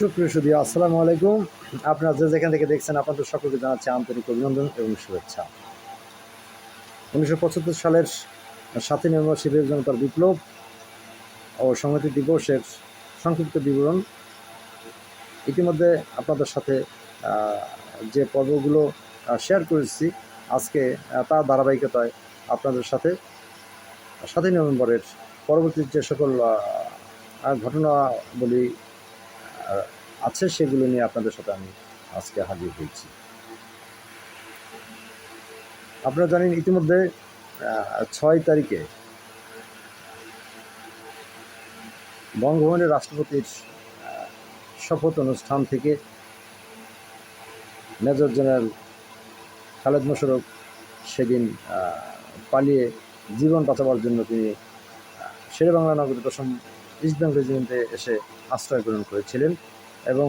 সুপ্রিয় সুদী আসসালামু আলাইকুম। আপনারা যে যেখান থেকে দেখছেন, আপনাদের সকলকে জানাচ্ছি আন্তরিক অভিনন্দন এবং শুভেচ্ছা। উনিশশো পঁচাত্তর সালের সাতই নভেম্বর শিবির জনতার বিপ্লব ও সংহতি দিবসের সংক্ষিপ্ত বিবরণ। ইতিমধ্যে আপনাদের সাথে যে পর্বগুলো শেয়ার করেছি, আজকে তার ধারাবাহিকতায় আপনাদের সাথে সাতই নভেম্বরের পরবর্তী যে সকল ঘটনাবলী আছে সেগুলো নিয়ে আপনাদের সাথে আমি আজকে হাজির হয়েছি। আপনারা জানেন ইতিমধ্যে ছয় তারিখে বঙ্গভবনের রাষ্ট্রপতির শপথ অনুষ্ঠান থেকে মেজর জেনারেল খালেদ মোশারফ সেদিন পালিয়ে জীবন বাঁচাবার জন্য তিনি শেরে বাংলা নগরী দশম বেঙ্গল রেজিমেন্টে এসে আশ্রয় গ্রহণ করেছিলেন এবং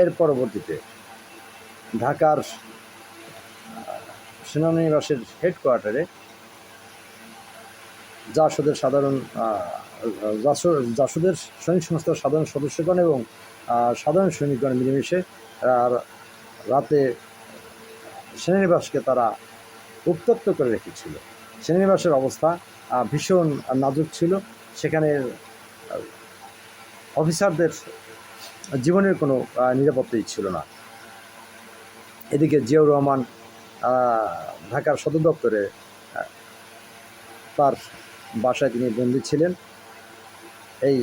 এর পরবর্তীতে ঢাকার সেনানিবাসের হেডকোয়ার্টারে জাসদের সাধারণ জাসদের সৈনিক সংস্থার সাধারণ সদস্যগণ এবং সাধারণ সৈনিকগণ মিলেমিশে রাতে সেনানিবাসকে তারা উত্তপ্ত করে রেখেছিল। সেনানিবাসের অবস্থা ভীষণ নাজুক ছিল। সেখানে অফিসারদের জীবনের কোনো নিরাপত্তাই ছিল না। এদিকে জিয়াউর রহমান ঢাকার সদর দপ্তরে তার বাসায় তিনি বন্দী ছিলেন। এই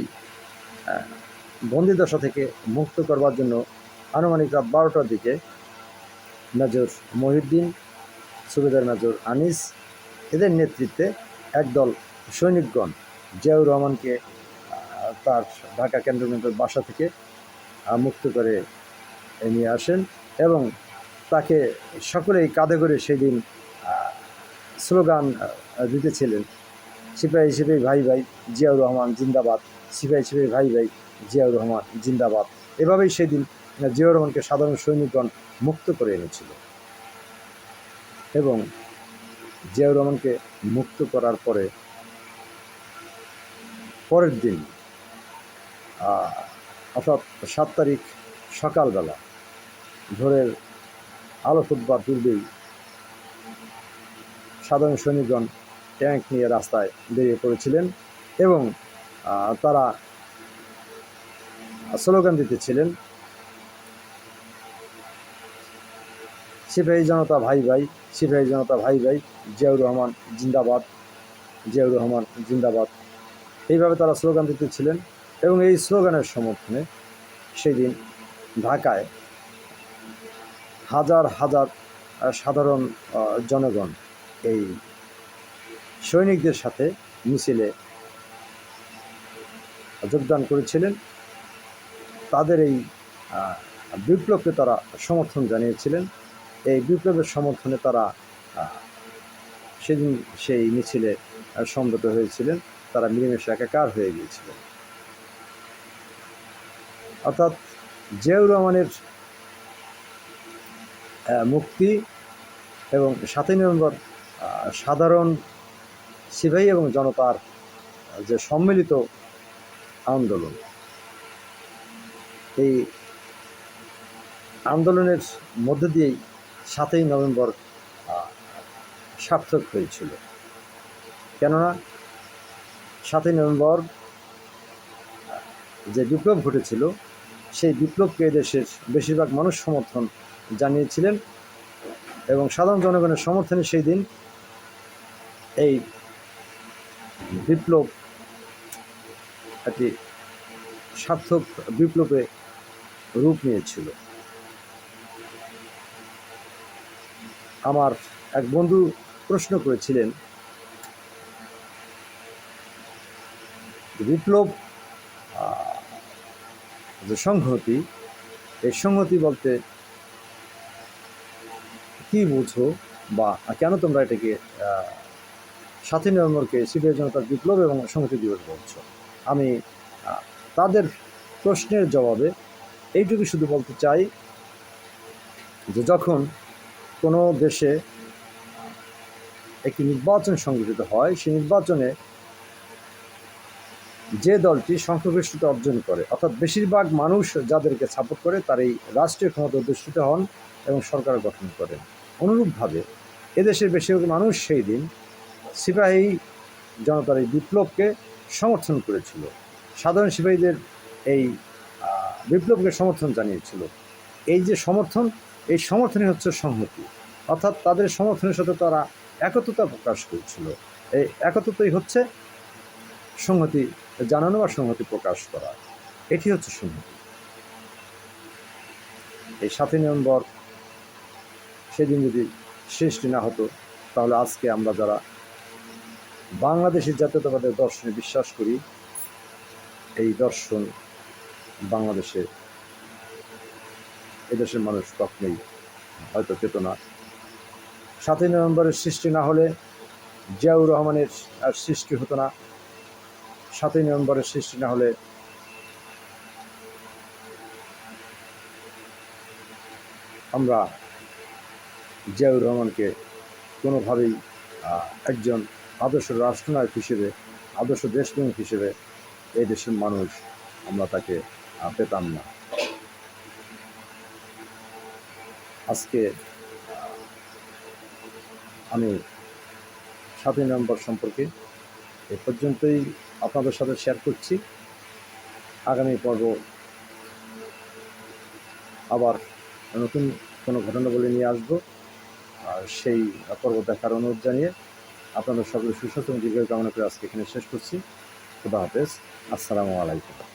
বন্দিদশা থেকে মুক্ত করবার জন্য আনুমানিক রাত বারোটার দিকে মেজর মহিউদ্দিন, সুবেদার মেজর আনিস, এদের নেতৃত্বে একদল সৈনিকগণ জিয়াউর রহমানকে তার ঢাকা ক্যান্টনমেন্টের বাসা থেকে মুক্ত করে নিয়ে আসেন এবং তাকে সকলেই কাঁধে করে সেই দিন স্লোগান দিতেছিলেন। সিপাহী হিসেবে ভাই ভাই, জিয়াউর রহমান, জিন্দাবাদ। সিপাহী হিসেবে ভাই ভাই, জিয়াউর রহমান, জিন্দাবাদ। এভাবেই সেদিন জিয়াউর রহমানকে সাধারণ সৈনিকগণ মুক্ত করে এনেছিল। এবং জিয়াউর রহমানকে মুক্ত করার পরে পরের দিন অর্থাৎ সাত তারিখ সকালবেলা ভোরের আলো ফুটবার পূর্বেই সাধারণ সৈনিকগণ ট্যাঙ্ক নিয়ে রাস্তায় বেরিয়ে পড়েছিলেন এবং তারা স্লোগান দিতেছিলেন, সিপাহী জনতা ভাই ভাই, সিপাহী জনতা ভাই ভাই, জিয়াউর রহমান জিন্দাবাদ, জিয়াউর রহমান জিন্দাবাদ। এইভাবে তারা স্লোগান দিতেছিলেন এবং এই স্লোগানের সমর্থনে সেই দিন ঢাকায় হাজার হাজার সাধারণ জনগণ এই সৈনিকদের সাথে মিছিলে যোগদান করেছিলেন। তাদের এই বিপ্লবকে তারা সমর্থন জানিয়েছিলেন। এই বিপ্লবের সমর্থনে তারা সেদিন সেই মিছিলে সমবেত হয়েছিলেন। তারা মিলেমিশে একাকার হয়ে গিয়েছিলেন অর্থাৎ জিয়াউর রহমানের মুক্তি এবং সাতই নভেম্বর সাধারণ সিপাহী এবং জনতার যে সম্মিলিত আন্দোলন, এই আন্দোলনের মধ্য দিয়েই সাতই নভেম্বর সার্থক হয়েছিল। কেননা সাতই নভেম্বর যে বিপ্লব ঘটেছিল, সেই বিপ্লবকে দেশের বেশিরভাগ মানুষ সমর্থন জানিয়েছিলেন এবং সাধারণ জনগণের সমর্থনে সেই দিন এই বিপ্লব, একটি সার্থক বিপ্লবে রূপ নিয়েছিল। আমার এক বন্ধু প্রশ্ন করেছিলেন বিপ্লব যে সংহতি, এই সংহতি বলতে কি বুঝো বা কেন তোমরা এটাকে সাতই নভেম্বরকে সিপিআই জনতার বিপ্লব এবং সংহতি দিবস বলছো? আমি তাদের প্রশ্নের জবাবে এইটুকু শুধু বলতে চাই যে যখন কোনো দেশে একটি নির্বাচন সংগঠিত হয়, সেই নির্বাচনে যে দলটি সংখ্যাগরিষ্ঠতা অর্জন করে, অর্থাৎ বেশিরভাগ মানুষ যাদেরকে সাপোর্ট করে তার এই রাষ্ট্রীয় ক্ষমতা অধিষ্ঠিত হন এবং সরকার গঠন করেন। অনুরূপভাবে এদেশের বেশিরভাগ মানুষ সেই দিন সিপাহী জনতার এই বিপ্লবকে সমর্থন করেছিল। সাধারণ সিপাহীদের এই বিপ্লবকে সমর্থন জানিয়েছিল। এই যে সমর্থন, এই সমর্থনই হচ্ছে সংহতি। অর্থাৎ তাদের সমর্থনের সাথে তারা একত্রতা প্রকাশ করেছিল। এই একত্রতাই হচ্ছে সংহতি জানানো বা সংহতি প্রকাশ করা। এটি হচ্ছে সংহতি। এই সাতই নভেম্বর সেদিন যদি সৃষ্টি না হতো, তাহলে আজকে আমরা যারা বাংলাদেশের জাতীয়তাবাদের দর্শনে বিশ্বাস করি, এই দর্শন বাংলাদেশে এদেশের মানুষ কখনোই হয়তো পেত না। সাতই নভেম্বরের সৃষ্টি না হলে জিয়াউর রহমানের সৃষ্টি হতো না। সাতই নভেম্বরের সৃষ্টি না হলে আমরা জিয়াউর রহমানকে কোনোভাবেই একজন আদর্শ রাষ্ট্রনায়ক হিসেবে, আদর্শ দেশপ্রেমিক হিসেবে এই দেশের মানুষ আমরা তাকে পেতাম না। আজকে আমি সাতই নভেম্বর সম্পর্কে এ পর্যন্তই আপনাদের সাথে শেয়ার করছি। আগামী পর্ব আবার নতুন কোনো ঘটনা বলে নিয়ে আসব। আর সেই পর্ব দেখার অনুরোধ জানিয়ে আপনাদের সকলে সুস্বাস্থ্য দীর্ঘায়ু কামনা করে আজকে এখানে শেষ করছি। খুদা হাফেজ। আসসালামু আলাইকুম।